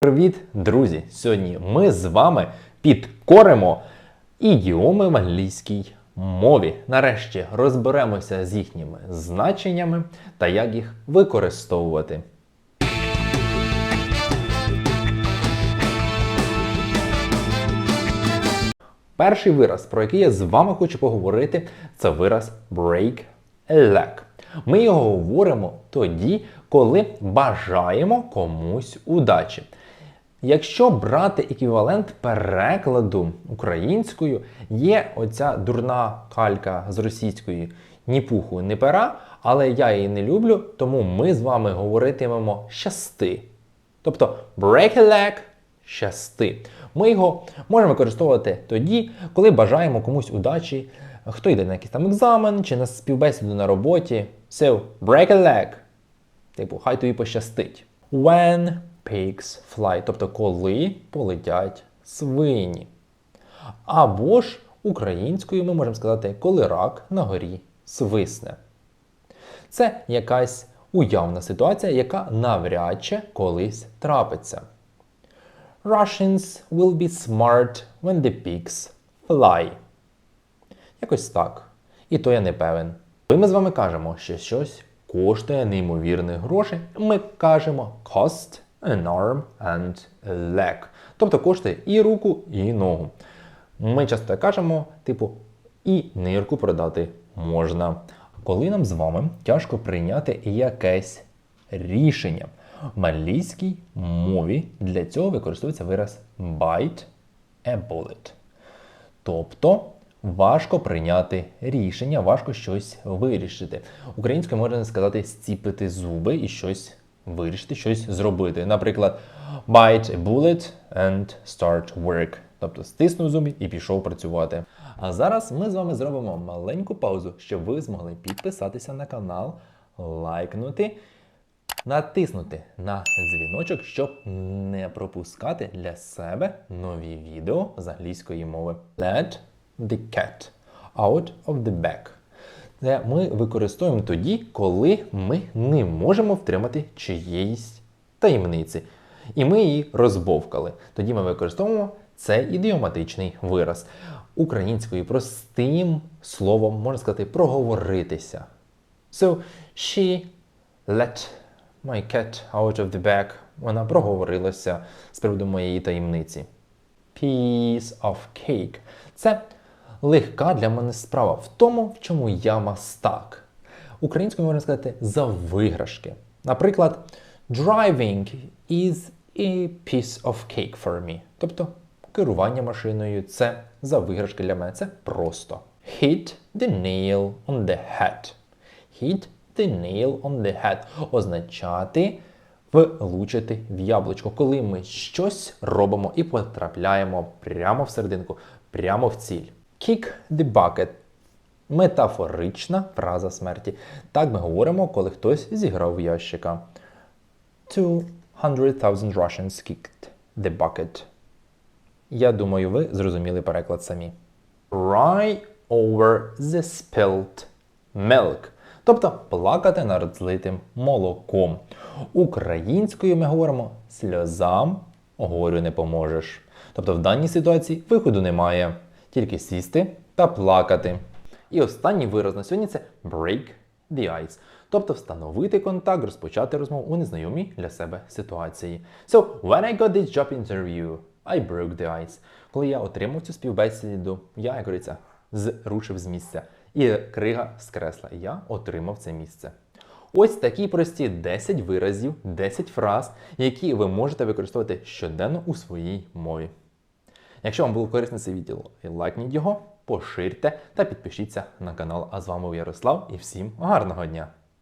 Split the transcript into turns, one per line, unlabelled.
Привіт, друзі! Сьогодні ми з вами підкоримо ідіоми в англійській мові. Нарешті розберемося з їхніми значеннями та як їх використовувати. Перший вираз, про який я з вами хочу поговорити, це вираз break a leg. Ми його говоримо тоді, коли бажаємо комусь удачі. Якщо брати еквівалент перекладу українською, є оця дурна калька з російської ні пуху, ні пера, але я її не люблю, тому ми з вами говоритимемо щасти. Тобто break a leg – щасти. Ми його можемо використовувати тоді, коли бажаємо комусь удачі, хто йде на якийсь там екзамен чи на співбесіду на роботі. So, break a leg. Типу, хай тобі пощастить. When pigs fly, тобто коли полетять свині. Або ж українською ми можемо сказати, коли рак на горі свисне. Це якась уявна ситуація, яка навряд чи колись трапиться. Russians will be smart when the pigs fly. Якось так. І то я не певен. Коли ми з вами кажемо, що щось коштує неймовірних грошей, ми кажемо cost an arm and a leg. Тобто коштує і руку, і ногу. Ми часто кажемо, типу, і нирку продати можна. Коли нам з вами тяжко прийняти якесь рішення. В англійській мові для цього використовується вираз bite a bullet. Тобто важко прийняти рішення, важко щось вирішити. Українською можна сказати зціпити зуби і щось вирішити, щось зробити. Наприклад, bite a bullet and start work. Тобто стиснув зуби і пішов працювати. А зараз ми з вами зробимо маленьку паузу, щоб ви змогли підписатися на канал, лайкнути натиснути на дзвіночок, щоб не пропускати для себе нові відео з англійської мови. Let the cat out of the bag. Це ми використовуємо тоді, коли ми не можемо втримати чиєїсь таємниці. І ми її розбовкали. Тоді ми використовуємо цей ідіоматичний вираз. Українською простим словом можна сказати проговоритися. So she let my cat out of the bag. Вона проговорилася з приводу моєї таємниці. Piece of cake. Це легка для мене справа в тому, в чому я мастак. Українською можна сказати за виграшки. Наприклад, driving is a piece of cake for me. Тобто керування машиною це за виграшки для мене. Це просто. Hit the nail on the head. Hit the nail on the head означати влучити в яблучко, коли ми щось робимо і потрапляємо прямо в серединку, прямо в ціль. Kick the bucket метафорична фраза смерті. Так ми говоримо, коли хтось зіграв в ящика. 200,000 Russians kicked the bucket. Я думаю, ви зрозуміли переклад самі. Cry over the spilled milk. Тобто плакати над злитим молоком. Українською ми говоримо сльозам горю не поможеш. Тобто в даній ситуації виходу немає, тільки сісти та плакати. І останній вираз на сьогодні це break the ice. Тобто встановити контакт, розпочати розмову у незнайомій для себе ситуації. So, when I got this job interview, I broke the ice. Коли я отримав цю співбесіду, я, як говориться, зрушив з місця. І крига з кресла. Я отримав це місце. Ось такі прості 10 виразів, 10 фраз, які ви можете використовувати щоденно у своїй мові. Якщо вам було корисне це відео, лайкніть його, поширте та підпишіться на канал. А з вами був Ярослав і всім гарного дня!